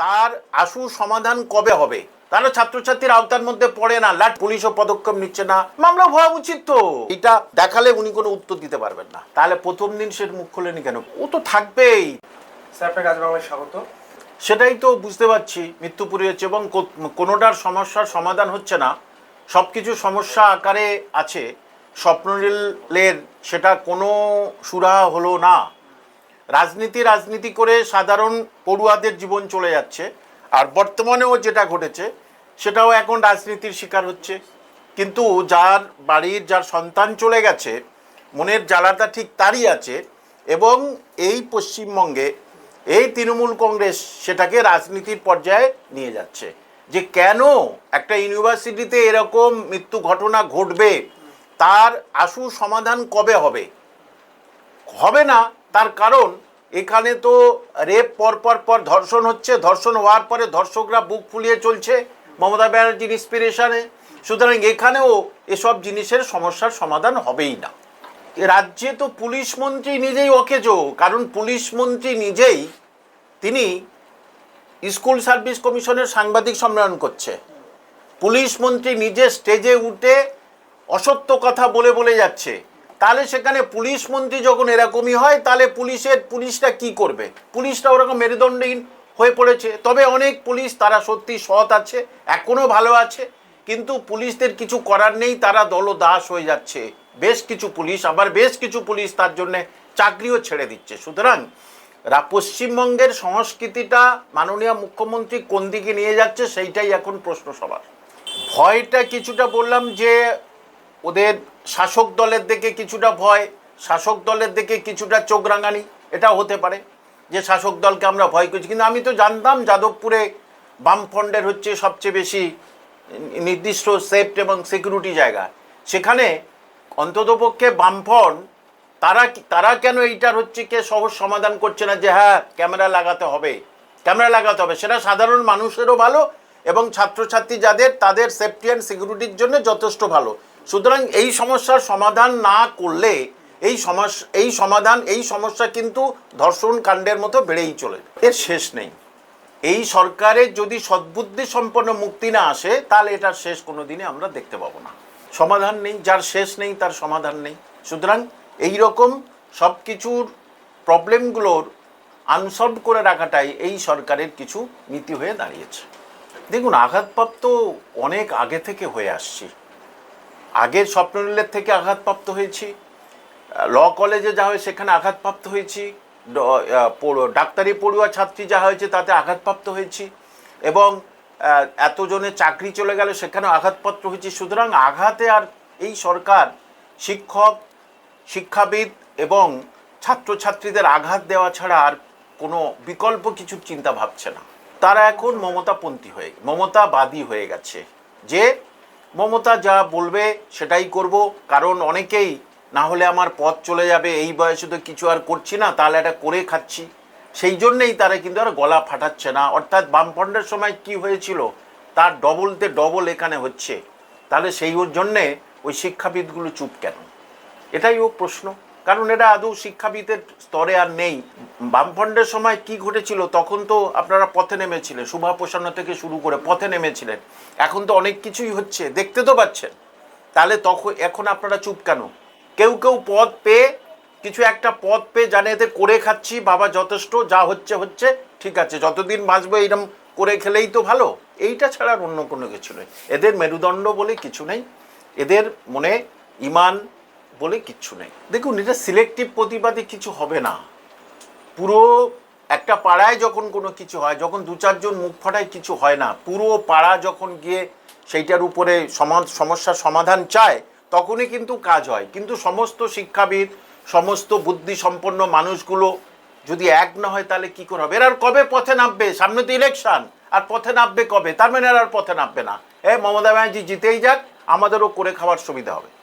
তার আশু সমাধান কবে হবে? তারা ছাত্রছাত্রীর আওতার মধ্যে পড়ে না। লাট পুলিশও পদক্ষেপ নিচ্ছে না। মামলা হওয়া উচিত তো। এটা দেখালে উনি কোনো উত্তর দিতে পারবেন না। তাহলে প্রথম দিন সে মুখ খোলেনি কেন? ও তো থাকবেই। স্যার আপনাকে আজ বাংলায় স্বাগত। সেটাই তো বুঝতে পারছি। মৃত্যু হচ্ছে এবং কোনোটার সমস্যার সমাধান হচ্ছে না। সব কিছু সমস্যা আকারে আছে। স্বপ্নলীলের সেটা কোনো সুরাহা হলো না। রাজনীতি রাজনীতি করে সাধারণ পড়ুয়াদের জীবন চলে যাচ্ছে। আর বর্তমানেও যেটা ঘটেছে, সেটাও এখন রাজনীতির শিকার হচ্ছে। কিন্তু যার বাড়ির, যার সন্তান চলে গেছে, মনের জ্বালাটা ঠিক তারই আছে এবং এই পশ্চিমবঙ্গে এই তৃণমূল কংগ্রেস সেটাকে রাজনীতির পর্যায়ে নিয়ে যাচ্ছে। যে কেন একটা ইউনিভার্সিটিতে এরকম মৃত্যু ঘটনা ঘটবে, তার আশু সমাধান কবে হবে? হবে না। তার কারণ, এখানে তো রেপ পর পর পর ধর্ষণ হচ্ছে, ধর্ষণ হওয়ার পরে ধর্ষকরা বুক ফুলিয়ে চলছে, মমতা ব্যানার্জির ইন্সপিরেশনে সুতরাং এখানেও এসব জিনিসের সমস্যার সমাধান হবেই না। রাজ্যে তো পুলিশ মন্ত্রী নিজেই অকেজো, কারণ পুলিশ মন্ত্রী নিজেই তিনি স্কুল সার্ভিস কমিশনের সাংবাদিক সম্মেলন করছে। পুলিশ মন্ত্রী নিজে স্টেজে উঠে অসত্য কথা বলে বলে যাচ্ছে। তাহলে সেখানে পুলিশ মন্ত্রী যখন এরকমই হয়, তাহলে পুলিশের পুলিশটা কি করবে? পুলিশটা ওরকম মেরুদণ্ডহীন হয়ে পড়েছে। তবে অনেক পুলিশ তারা সত্যি সৎ আছে এখনও ভালো আছে, কিন্তু পুলিশদের কিছু করার নেই, তারা দলদাস হয়ে যাচ্ছে। বেশ কিছু পুলিশ, আবার বেশ কিছু পুলিশ তার জন্যে চাকরিও ছেড়ে দিচ্ছে। সুতরাং পশ্চিমবঙ্গের সংস্কৃতিটা মাননীয় মুখ্যমন্ত্রী কোন দিকে নিয়ে যাচ্ছে, সেইটাই এখন প্রশ্ন সবার। ভয়টা কিছুটা বললাম যে, ওদের শাসক দলের দিকে কিছুটা ভয়, শাসক দলের দিকে কিছুটা চোখ রাঙানি এটা হতে পারে যে শাসক দলকে আমরা ভয় করছি। কিন্তু আমি তো জানতাম যাদবপুরে বামফ্রন্টের হচ্ছে সবচেয়ে বেশি নির্দিষ্ট সেফট এবং সিকিউরিটি জায়গা। সেখানে অন্ততপক্ষে বামফ্রন্ট, তারা তারা কেন এইটার হচ্ছে কে সহজ সমাধান করছে না যে হ্যাঁ ক্যামেরা লাগাতে হবে, ক্যামেরা লাগাতে হবে? সেটা সাধারণ মানুষেরও ভালো এবং ছাত্রছাত্রী যাদের, তাদের সেফটি অ্যান্ড সিকিউরিটির জন্য যথেষ্ট ভালো। সুতরাং এই সমস্যার সমাধান না করলে এই সমস্যা এই সমাধান, এই সমস্যা কিন্তু ধর্ষণ কাণ্ডের মতো বেড়েই চলে। এর শেষ নেই। এই সরকারের যদি সদ্বুদ্ধি সম্পন্ন মুক্তি না আসে, তাহলে এটার শেষ কোনো দিনে আমরা দেখতে পাবো না। সমাধান নেই, যার শেষ নেই, তার সমাধান নেই। সুতরাং এই রকম সব কিছুর প্রবলেমগুলোর আনসলভ করে রাখাটাই এই সরকারের কিছু নীতি হয়ে দাঁড়িয়েছে। দেখুন, আঘাতপ্রাপ্ত অনেক আগে থেকে হয়ে আসছি। আগের স্বপ্নলীলের থেকে আঘাতপ্রাপ্ত হয়েছি। ল কলেজে যা হয় সেখানে আঘাতপ্রাপ্ত হয়েছি। ডাক্তারি পড়ুয়া ছাত্রী যা হয়েছে তাতে আঘাতপ্রাপ্ত হয়েছি। এবং এতজনের চাকরি চলে গেল সেখানেও আঘাতপ্রাপ্ত হয়েছি। সুতরাং আঘাতে আর এই সরকার শিক্ষক, শিক্ষাবিদ এবং ছাত্রছাত্রীদের আঘাত দেওয়া ছাড়া আর কোনো বিকল্প কিছু চিন্তা ভাবছে না। তারা এখন মমতাপন্থী হয়ে, মমতাবাদী হয়ে গেছে। যে মমতা যা বলবে সেটাই করব। কারণ অনেকেই না হলে আমার পথ চলে যাবে, এই বয়সে তো কিছু আর করছি না, তাহলে এটা করে খাচ্ছি। সেই জন্যেই তারা কিন্তু আর গলা ফাটাচ্ছে না। অর্থাৎ বামফ্রন্টের সময় কি হয়েছিল? তার ডবলতে ডবল এখানে হচ্ছে। তাহলে সেই জন্যে ওই শিক্ষাবিদগুলো চুপ কেন? এটাই ও প্রশ্ন। কারণ এটা আদৌ শিক্ষাবিদের স্তরে আর নেই। বামফ্রন্টের সময় কি ঘটেছিল তখন তো আপনারা পথে নেমেছিলেন শুভা প্রসন্ন থেকে শুরু করে পথে নেমেছিলেন। এখন তো অনেক কিছুই হচ্ছে, দেখতে তো পাচ্ছেন। তাহলে তখন এখন আপনারা চুপ কেন? কেউ কেউ পদ পেয়ে, কিছু একটা পদ পেয়ে জানে এতে করে খাচ্ছি, বাবা যথেষ্ট, যা হচ্ছে হচ্ছে, ঠিক আছে, যতদিন বাঁচবো এইরকম করে খেলেই তো ভালো। এইটা ছাড়া আর অন্য কোনো কিছু নেই। এদের মেরুদণ্ড বলে কিছু নেই। এদের মনে ইমান বলে কিচ্ছু নেই। দেখুন, এটা সিলেক্টিভ প্রতিবাদী কিছু হবে না। পুরো একটা পাড়ায় যখন কোনো কিছু হয়, যখন দু চারজন মুখ ফাটায় কিছু হয় না, পুরো পাড়া যখন গিয়ে সেইটার উপরে সমা- সমস্যার সমাধান চায়, তখনই কিন্তু কাজ হয়। কিন্তু সমস্ত শিক্ষাবিদ, সমস্ত বুদ্ধিসম্পন্ন মানুষগুলো যদি এক না হয়, তাহলে কি করে হবে? এরা আর কবে পথে নামবে? সামনে তো ইলেকশন আর পথে নামবে কবে? তার মানে আর পথে নামবে না। এ, মমতা ব্যানার্জি জিতেই যাক, আমাদেরও করে খাওয়ার সুবিধা হবে।